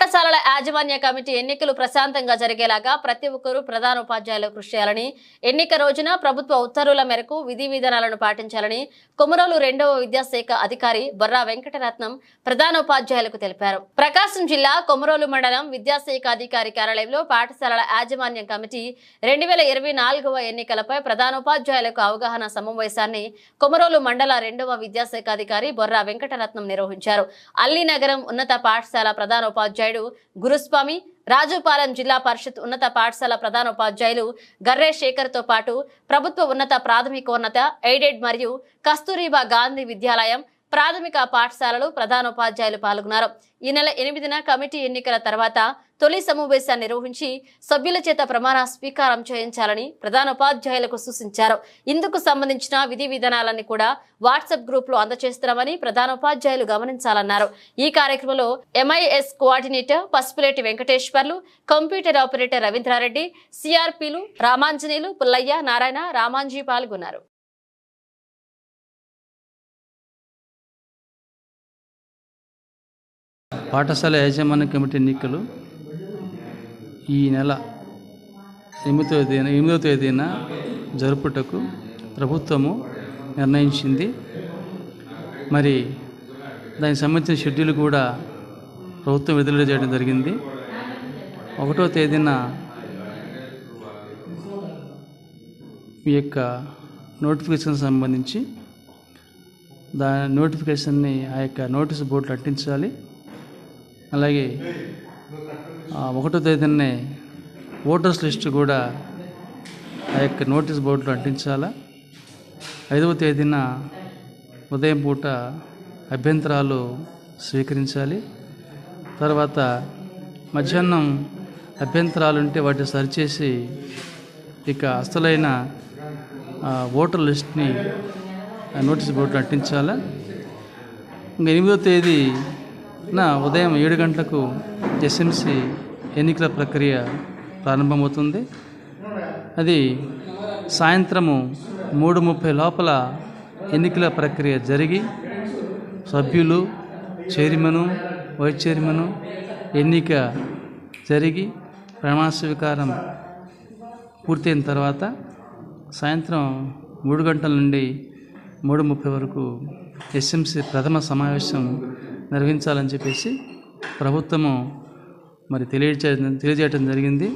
పాఠశాలల యాజమాన్య కమిటీ ఎన్నికలు ప్రశాంతంగా జరిగేలాగా ప్రతి ఒక్కరూ ప్రధాన ఉపాధ్యాయులు కృషి చేయాలని ఎన్నిక రోజున ప్రభుత్వ ఉత్తర్వుల మేరకు విధి విధానాలను పాటించాలని కొమరోలు రెండవ విద్యాశాఖ అధికారి బొర్రా వెంకటరత్నం ప్రధాన ఉపాధ్యాయులకు తెలిపారు. ప్రకాశం జిల్లా కొమరోలు మండలం విద్యాశాఖ అధికారి కార్యాలయంలో పాఠశాలల యాజమాన్య కమిటీ రెండు వేల ఇరవై నాలుగవ ఎన్నికలపై ప్రధాన ఉపాధ్యాయులకు అవగాహన సమావేశాన్ని కొమరోలు మండల రెండవ విద్యాశాఖ అధికారి బొర్రా వెంకటరత్నం నిర్వహించారు. అల్లీనగరం ఉన్నత పాఠశాల ప్రధాన ఉపాధ్యాయుడు గురుస్వామి రాజుపాలెం జిల్లా పరిషత్ ఉన్నత పాఠశాల ప్రధాన ఉపాధ్యాయులు గర్రే శేఖర్తో పాటు ప్రభుత్వ ఉన్నత ప్రాథమికోన్నత ఎయిడెడ్ మరియు కస్తూరిబా గాంధీ విద్యాలయం ప్రాథమిక పాఠశాలలు ప్రధానోపాధ్యాయులు పాల్గొన్నారు. ఈ నెల ఎనిమిదిన కమిటీ ఎన్నికల తర్వాత తొలి సమావేశాన్ని నిర్వహించి సభ్యుల చేత ప్రమాణ స్వీకారం చేయించాలని ప్రధానోపాధ్యాయులకు సూచించారు. ఇందుకు సంబంధించిన విధి విధానాలన్నీ కూడా వాట్సాప్ గ్రూప్లో అందజేస్తున్నామని ప్రధానోపాధ్యాయులు గమనించాలన్నారు. ఈ కార్యక్రమంలో MIS coordinator Pasupuleti Venkateswarlu computer operator Ravindra Reddy సిఆర్పీలు Ramanjaneyulu Pullaiah Narayana Ramanji పాల్గొన్నారు. పాఠశాల యాజమాన్య కమిటీ ఎన్నికలు ఈ నెల ఎనిమిదో తేదీన ఎనిమిదో తేదీన జరుపుటకు ప్రభుత్వము నిర్ణయించింది. మరి దానికి సంబంధించిన షెడ్యూల్ కూడా ప్రభుత్వం విడుదల చేయడం జరిగింది. ఒకటో తేదీన మీ యొక్క నోటిఫికేషన్ సంబంధించి దా నోటిఫికేషన్ని ఆ యొక్క నోటీస్ బోర్డులో అంటించాలి. అలాగే ఒకటో తేదీనే ఓటర్స్ లిస్ట్ కూడా ఆ యొక్క నోటీస్ బోర్డులో అంటించాలా? ఐదవ తేదీన ఉదయం పూట అభ్యంతరాలు స్వీకరించాలి. తర్వాత మధ్యాహ్నం అభ్యంతరాలు ఉంటే వాటిని సరిచేసి ఇక అసలైన ఆ, ఓటర్ లిస్ట్ని ఆ నోటీస్ బోర్డులో అంటించాలా? ఇంకా ఎనిమిదో తేదీ నా ఉదయం ఏడు గంటలకు ఎస్ఎంసి ఎన్నికల ప్రక్రియ ప్రారంభమవుతుంది. అది సాయంత్రము మూడు ముప్పై లోపల ఎన్నికల ప్రక్రియ జరిగి సభ్యులు చైర్మను వైస్ చైర్మను ఎన్నిక జరిగి ప్రమాణ స్వీకారం పూర్తయిన తర్వాత సాయంత్రం మూడు గంటల నుండి మూడు ముప్పై వరకు ఎస్ఎంసి ప్రథమ సమావేశం నిర్వహించాలని చెప్పేసి ప్రభుత్వము మరి తెలియచే తెలియజేయటం జరిగింది.